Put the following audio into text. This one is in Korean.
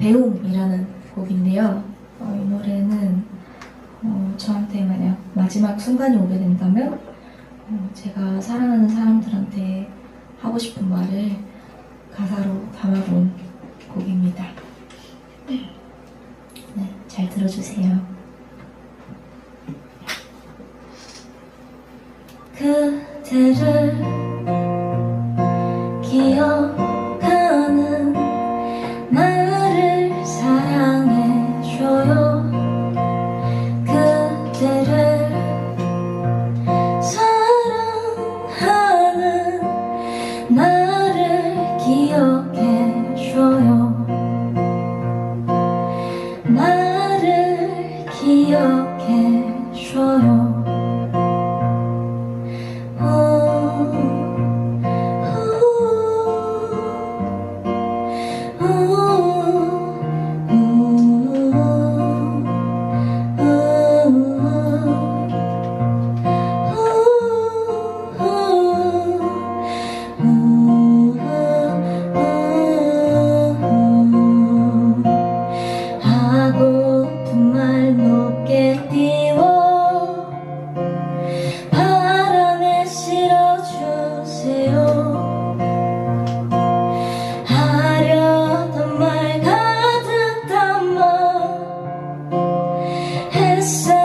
배움이라는 곡인데요. 어, 이 노래는 어, 저한테 만약 마지막 순간이 오게 된다면 어, 제가 사랑하는 사람들한테 하고 싶은 말을 가사로 담아본 곡입니다. 네, 네 잘 들어주세요. 그대를 기억 you. say